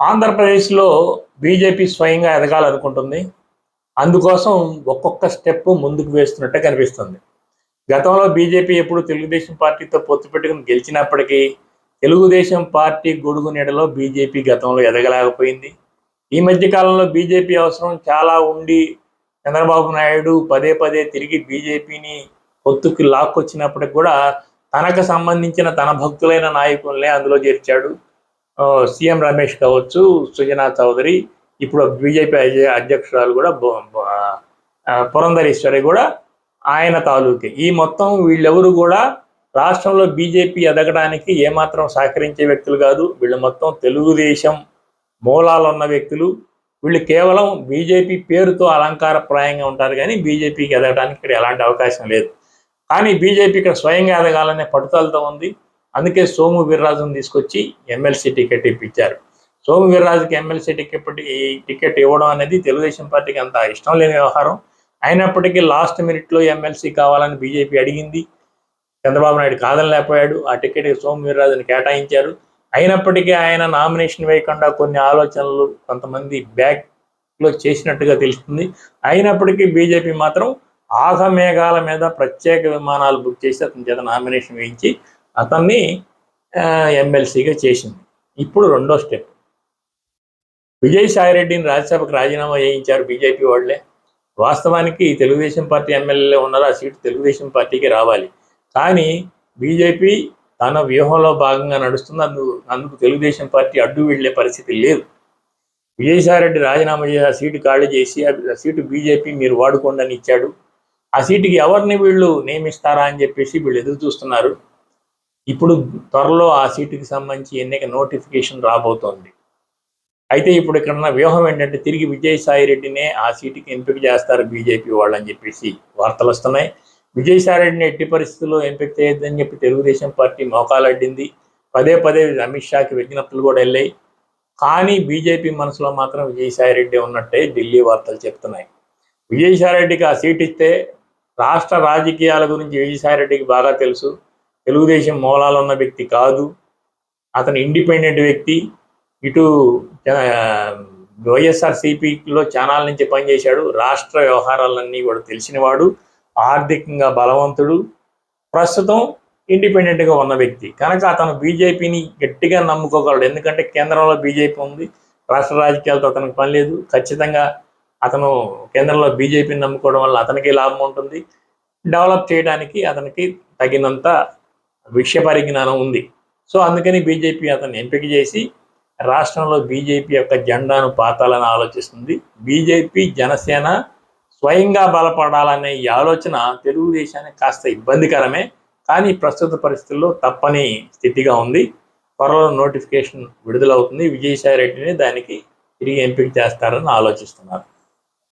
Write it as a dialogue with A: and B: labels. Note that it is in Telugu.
A: ఆంధ్రప్రదేశ్లో బీజేపీ స్వయంగా ఎదగాలనుకుంటుంది. అందుకోసం ఒక్కొక్క స్టెప్ ముందుకు వేస్తున్నట్టే కనిపిస్తుంది. గతంలో బీజేపీ ఎప్పుడు తెలుగుదేశం పార్టీతో పొత్తు పెట్టుకుని గెలిచినప్పటికీ తెలుగుదేశం పార్టీ గొడుగు నీడలో బీజేపీ గతంలో ఎదగలేకపోయింది. ఈ మధ్య కాలంలో బీజేపీ అవసరం చాలా ఉండి చంద్రబాబు నాయుడు పదే పదే తిరిగి బీజేపీని పొత్తుకి లాక్కొచ్చినప్పటికి కూడా తనకు సంబంధించిన తన భక్తులైన నాయకులనే అందులో చేర్చాడు. సీఎం రమేష్ కావచ్చు సుజనా చౌదరి ఇప్పుడు బీజేపీ అధ్యక్షురాలు కూడా పురంధరేశ్వరి కూడా ఆయన తాలూకే. ఈ మొత్తం వీళ్ళెవరు కూడా రాష్ట్రంలో బీజేపీ ఎదగడానికి ఏమాత్రం సహకరించే వ్యక్తులు కాదు. వీళ్ళు మొత్తం తెలుగుదేశం మూలాలు ఉన్న వ్యక్తులు. వీళ్ళు కేవలం బీజేపీ పేరుతో అలంకారప్రాయంగా ఉంటారు కానీ బీజేపీకి ఎదగడానికి ఇక్కడ ఎలాంటి అవకాశం లేదు. కానీ బీజేపీ ఇక్కడ స్వయంగా ఎదగాలనే పట్టుదలతో ఉంది. అందుకే సోము వీర్రాజును తీసుకొచ్చి ఎమ్మెల్సీ టికెట్ ఇప్పించారు. సోము వీర్రాజుకి ఎమ్మెల్సీ టికెట్ టికెట్ ఇవ్వడం అనేది తెలుగుదేశం పార్టీకి అంత ఇష్టం లేని వ్యవహారం. అయినప్పటికీ లాస్ట్ మినిట్లో ఎమ్మెల్సీ కావాలని బీజేపీ అడిగింది. చంద్రబాబు నాయుడు కాదని లేకపోయాడు ఆ టికెట్ సోము వీర్రాజుని కేటాయించారు. అయినప్పటికీ ఆయన నామినేషన్ వేయకుండా కొన్ని ఆలోచనలు కొంతమంది బ్యాక్లో చేసినట్టుగా తెలుస్తుంది. అయినప్పటికీ బీజేపీ మాత్రం ఆగమేఘాల మీద ప్రత్యేక విమానాలు బుక్ చేసి అతని చేత నామినేషన్ వేయించి అతన్ని ఎమ్మెల్సీగా చేసింది. ఇప్పుడు రెండో స్టెప్. విజయసాయి రెడ్డిని రాజ్యసభకు రాజీనామా చేయించారు బీజేపీ వాళ్ళే. వాస్తవానికి తెలుగుదేశం పార్టీ ఎమ్మెల్యేలే ఉన్నారు ఆ సీటు తెలుగుదేశం పార్టీకి రావాలి. కానీ బీజేపీ తన వ్యూహంలో భాగంగా నడుస్తుంది అందుకు అందుకు తెలుగుదేశం పార్టీ అడ్డు వెళ్ళే పరిస్థితి లేదు. విజయసాయి రెడ్డి రాజీనామా చేసి ఆ సీటు ఖాళీ చేసి ఆ సీటు బీజేపీ మీరు వాడుకోండి అని ఇచ్చాడు. ఆ సీటుకి ఎవరిని వీళ్ళు నియమిస్తారా అని చెప్పేసి వీళ్ళు ఎదురు చూస్తున్నారు. ఇప్పుడు త్వరలో ఆ సీటుకి సంబంధించి ఎన్నిక నోటిఫికేషన్ రాబోతోంది. అయితే ఇప్పుడు ఇక్కడ ఉన్న వ్యూహం ఏంటంటే తిరిగి విజయసాయి రెడ్డినే ఆ సీటుకి ఎంపిక చేస్తారు బీజేపీ వాళ్ళు అని చెప్పేసి వార్తలు వస్తున్నాయి. విజయసాయి రెడ్డిని ఎట్టి పరిస్థితుల్లో ఎంపిక చేయొద్దని చెప్పి తెలుగుదేశం పార్టీ మోకాలడ్డింది పదే పదే అమిత్ షాకి విజ్ఞప్తులు కూడా వెళ్ళాయి. కానీ బీజేపీ మనసులో మాత్రం విజయసాయి రెడ్డి ఉన్నట్టే ఢిల్లీ వార్తలు చెప్తున్నాయి. విజయసాయి రెడ్డికి ఆ సీట్ ఇస్తే రాష్ట్ర రాజకీయాల గురించి విజయసాయి రెడ్డికి బాగా తెలుసు. తెలుగుదేశం మూలాలు ఉన్న వ్యక్తి కాదు. అతను ఇండిపెండెంట్ వ్యక్తి. ఇటు వైఎస్ఆర్సీపీలో ఛానల్ నుంచి పనిచేశాడు. రాష్ట్ర వ్యవహారాలన్నీ కూడా తెలిసినవాడు. ఆర్థికంగా బలవంతుడు. ప్రస్తుతం ఇండిపెండెంట్గా ఉన్న వ్యక్తి. కనుక అతను బీజేపీని గట్టిగా నమ్ముకోగలడు. ఎందుకంటే కేంద్రంలో బీజేపీ ఉంది. రాష్ట్ర రాజకీయాలతో అతనికి పని లేదు. ఖచ్చితంగా అతను కేంద్రంలో బీజేపీని నమ్ముకోవడం వల్ల అతనికి లాభం ఉంటుంది. డెవలప్ చేయడానికి అతనికి తగినంత విషయ పరిజ్ఞానం ఉంది. సో అందుకని బీజేపీ అతన్ని ఎంపిక చేసి రాష్ట్రంలో బీజేపీ యొక్క జెండాను పాతాలని ఆలోచిస్తుంది. బీజేపీ జనసేన స్వయంగా బలపడాలనే ఈ ఆలోచన తెలుగుదేశానికి కాస్త ఇబ్బందికరమే. కానీ ప్రస్తుత పరిస్థితుల్లో తప్పని స్థితిగా ఉంది. త్వరలో నోటిఫికేషన్ విడుదలవుతుంది. విజయసాయి రెడ్డిని దానికి తిరిగి ఎంపిక చేస్తారని ఆలోచిస్తున్నారు.